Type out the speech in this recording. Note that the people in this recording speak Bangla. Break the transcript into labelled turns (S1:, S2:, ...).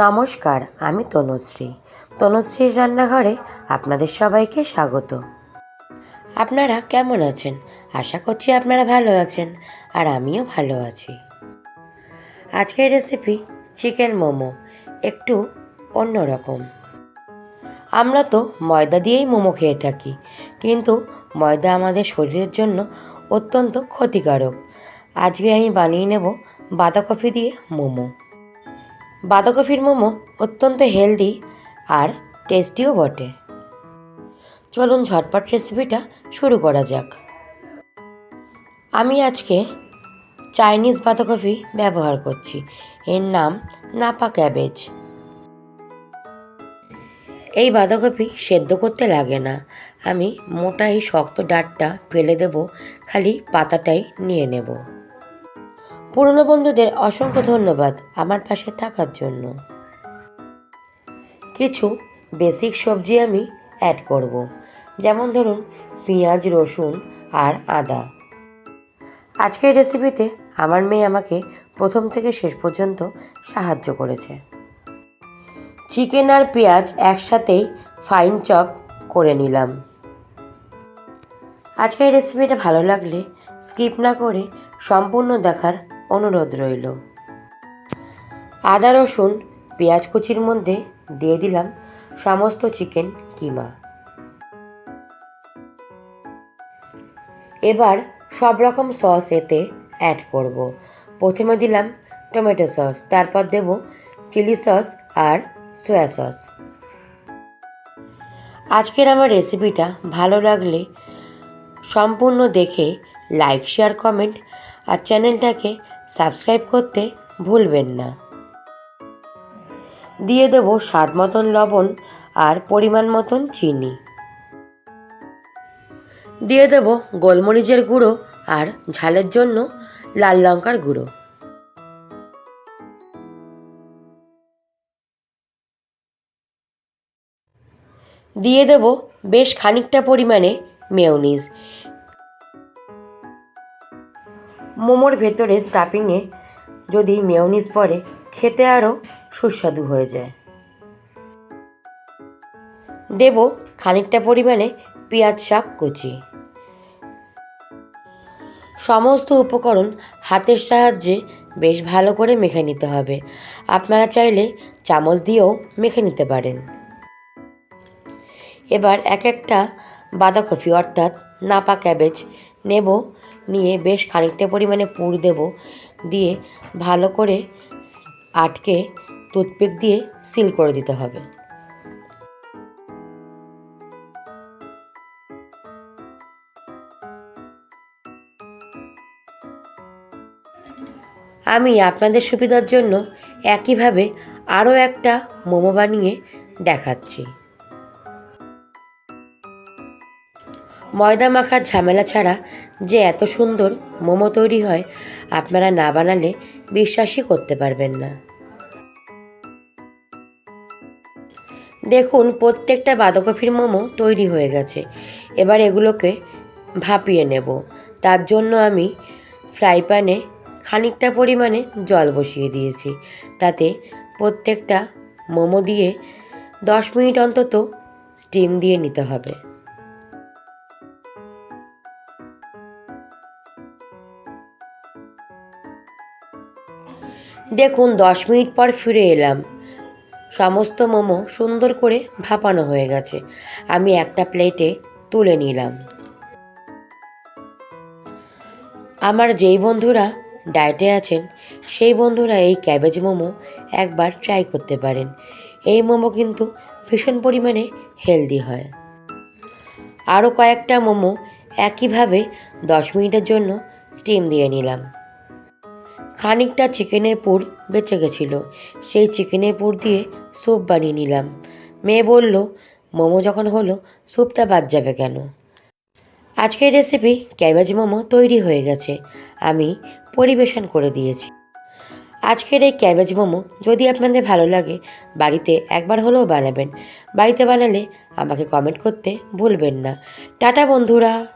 S1: নমস্কার, আমি তনুশ্রী। তনুশ্রীর রান্নাঘরে আপনাদের সবাইকে স্বাগত। আপনারা কেমন আছেন? আশা করছি আপনারা ভালো আছেন, আর আমিও ভালো আছি। আজকের রেসিপি চিকেন মোমো, একটু অন্যরকম। আমরা তো ময়দা দিয়েই মোমো খেয়ে থাকি, কিন্তু ময়দা আমাদের শরীরের জন্য অত্যন্ত ক্ষতিকারক। আজকে আমি বানিয়ে নেব বাঁধাকপি দিয়ে মোমো। বাঁধাকপির মোমো অত্যন্ত হেলদি আর টেস্টিও বটে। চলুন ঝটপট রেসিপিটা শুরু করা যাক। আমি আজকে চাইনিজ বাঁধাকপি ব্যবহার করছি। এর নাম নাপা ক্যাবেজ। এই বাঁধাকপি সেদ্ধ করতে লাগে না। আমি মোটা এই শক্ত ডাঁটটা ফেলে দেব, খালি পাতাটাই নিয়ে নেব। পুরনো বন্ধুদের অসংখ্য ধন্যবাদ আমার পাশে থাকার জন্য। কিছু বেসিক সবজি আমি অ্যাড করব। যেমন ধরুন, পেঁয়াজ, রসুন আর আদা। আজকের রেসিপিতে আমার মেয়ে আমাকে প্রথম থেকে শেষ পর্যন্ত সাহায্য করেছে। চিকেন আর পেঁয়াজ একসাথেই ফাইন চপ করে নিলাম। আজকের রেসিপিটা ভালো লাগলে স্কিপ না করে সম্পূর্ণ দেখার অনুরোধ রইল। আদা, রসুন, পেঁয়াজ কুচির মধ্যে দিয়ে দিলাম সমস্ত চিকেন কিমা। এবার সব রকম সস এতে অ্যাড করব। প্রথমে দিলাম টমেটো সস, তারপর দেব চিলি সস আর সয়া সস। আজকের আমার রেসিপিটা ভালো লাগলে সম্পূর্ণ দেখে লাইক, শেয়ার, কমেন্ট আর চ্যানেলটাকে সাবস্ক্রাইব করতে ভুলবেন না। দিয়ে দেব স্বাদ মতন লবণ আর পরিমাণ মতন চিনি। দিয়ে দেব গোলমরিচের গুঁড়ো আর ঝালের জন্য লাল লঙ্কার গুঁড়ো। দিয়ে দেব বেশ খানিকটা পরিমাণে মেয়োনিজ। মোমোর ভেতরে স্টাফিংয়ে যদি মেয়োনিজ পরে খেতে আরও সুস্বাদু হয়ে যায়। দেব খানিকটা পরিমাণে পেঁয়াজ শাক কুচি। সমস্ত উপকরণ হাতের সাহায্যে বেশ ভালো করে মেখে নিতে হবে। আপনারা চাইলে চামচ দিয়েও মেখে নিতে পারেন। এবার এক একটা বাঁধাকপি, অর্থাৎ নাপা ক্যাবেজ, নেব নিয়ে বেশ খানিকটা পরিমাণে পুর দেব। দিয়ে ভালো করে আটকে টুথপিক দিয়ে সিল করে দিতে হবে। আমি আপনাদের সুবিধার জন্য একইভাবে আরও একটা মোমো বানিয়ে দেখাচ্ছি। ময়দা মাখার ঝামেলা ছাড়া যে এত সুন্দর মোমো তৈরি হয়, আপনারা না বানালে বিশ্বাসই করতে পারবেন না। দেখুন, প্রত্যেকটা বাঁধাকপির মোমো তৈরি হয়ে গেছে। এবার এগুলোকে ভাপিয়ে নেব। তার জন্য আমি ফ্রাই প্যানে খানিকটা পরিমাণে জল বসিয়ে দিয়েছি। তাতে প্রত্যেকটা মোমো দিয়ে দশ মিনিট অন্তত স্টিম দিয়ে নিতে হবে। দেখুন, দশ মিনিট পর ফিরে এলাম। সমস্ত মোমো সুন্দর করে ভাপানো হয়ে গেছে। আমি একটা প্লেটে তুলে নিলাম। আমার যেই বন্ধুরা ডায়েটে আছেন, সেই বন্ধুরা এই ক্যাবেজ মোমো একবার ট্রাই করতে পারেন। এই মোমো কিন্তু ভীষণ পরিমাণে হেলদি হয়। আরও কয়েকটা মোমো একইভাবে দশ মিনিটের জন্য স্টিম দিয়ে নিলাম। খানিকটা চিকেনের পুর বেঁচে গেছিল। সেই চিকেনের পুর দিয়ে স্যুপ বানিয়ে নিলাম। মেয়ে বলল, মোমো যখন হলো, স্যুপটা বাদ যাবে কেন? আজকের রেসিপি ক্যাবেজ মোমো তৈরি হয়ে গেছে। আমি পরিবেশন করে দিয়েছি। আজকের এই ক্যাবেজ মোমো যদি আপনাদের ভালো লাগে, বাড়িতে একবার হলেও বানাবেন। বাড়িতে বানালে আমাকে কমেন্ট করতে ভুলবেন না। টাটা বন্ধুরা!